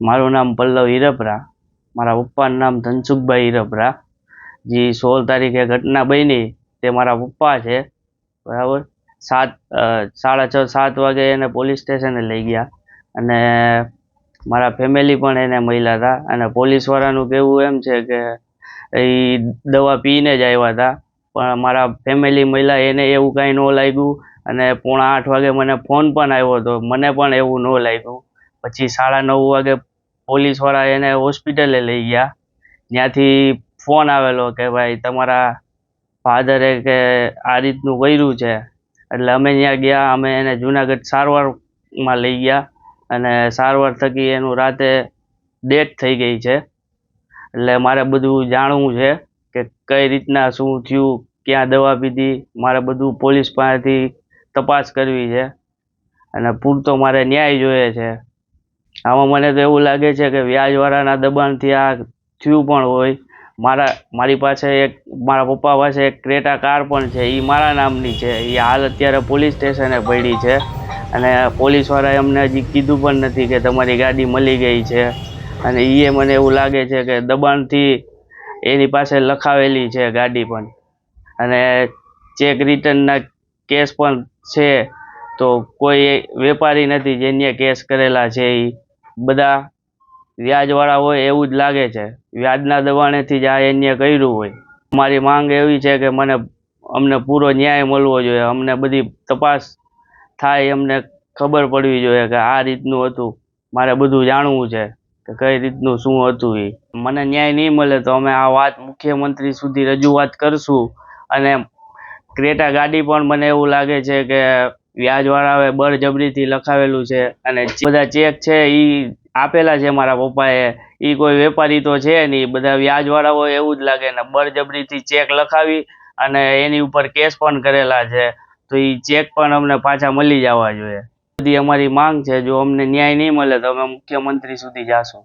મારું નામ પલ્લવ હિરપરા મારા પપ્પાનું નામ ધનસુખભાઈ હિરપરા જે સોળ તારીખે ઘટના બની તે મારા પપ્પા છે, બરાબર? સાત સાડા છ, સાત વાગે એને પોલીસ સ્ટેશને લઈ ગયા અને મારા ફેમિલી પણ એને મળ્યા હતા અને પોલીસવાળાનું કહેવું એમ છે કે એ દવા પીને જ આવ્યા હતા, પણ મારા ફેમિલી મળ્યા એને એવું કાંઈ ન લાગ્યું અને પોણા આઠ વાગે મને ફોન પણ આવ્યો હતો, મને પણ એવું ન લાગ્યું. પછી સાડા નવ વાગે પોલીસવાળા એને હોસ્પિટલે લઈ ગયા. ત્યાંથી ફોન આવેલો કે ભાઈ તમારા ફાધરે કે આ રીતનું કર્યું છે. એટલે અમે ત્યાં ગયા, અમે એને જુનાગઢ સારવારમાં લઈ ગયા અને સારવાર થકી એનું રાતે ડેથ થઈ ગઈ છે. એટલે મારે બધું જાણવું છે કે કઈ રીતના શું થયું, ક્યાં દવા પીધી, મારે બધું પોલીસ પાસેથી તપાસ કરવી છે. અને પૂરતો મારે ન્યાય જોઈએ છે. આમાં મને તો એવું લાગે છે કે વ્યાજવાળાના દબાણથી આ થયું પણ હોય. મારા, મારી પાસે એક, મારા પપ્પા પાસે એક ક્રેટા કાર પણ છે. એ મારા નામની છે. એ હાલ અત્યારે પોલીસ સ્ટેશને પડી છે. અને પોલીસવાળાએ અમને હજી કીધું પણ નથી કે તમારી ગાડી મળી ગઈ છે. અને એ મને એવું લાગે છે કે દબાણથી એની પાસે લખાવેલી છે ગાડી પણ. અને ચેક રિટર્નના કેસ પણ છે. તો કોઈ વેપારી નથી જેને કેસ કરેલા છે એ બધા વ્યાજવાળા હોય એવું જ લાગે છે. વ્યાજના દબાણેથી જ આ એને કર્યું હોય. મારી માંગ એવી છે કે મને અમને પૂરો ન્યાય મળવો જોઈએ. અમને બધી તપાસ થાય, અમને ખબર પડવી જોઈએ કે આ રીતનું હતું. મારે બધું જાણવું છે કે કઈ રીતનું શું હતું એ મને ન્યાય નહીં મળે તો અમે આ વાત મુખ્યમંત્રી સુધી રજૂઆત કરશું. અને ક્રેટા ગાડી પણ મને એવું લાગે છે કે વ્યાજવાળાએ બળજબરીથી લખાવેલું છે અને બધા ચેક છે એ આપેલા છે મારા પપ્પાએ એ કોઈ વેપારી તો છે નહીં. બધા વ્યાજવાળા હોય એવું જ લાગે ને બળજબરીથી ચેક લખાવી અને એની ઉપર કેસ પણ કરેલા છે. તો એ ચેક પણ અમને પાછા મળી જવા જોઈએ. બધી અમારી માંગ છે, જો અમને ન્યાય નહીં મળે તો અમે મુખ્યમંત્રી સુધી જાશું.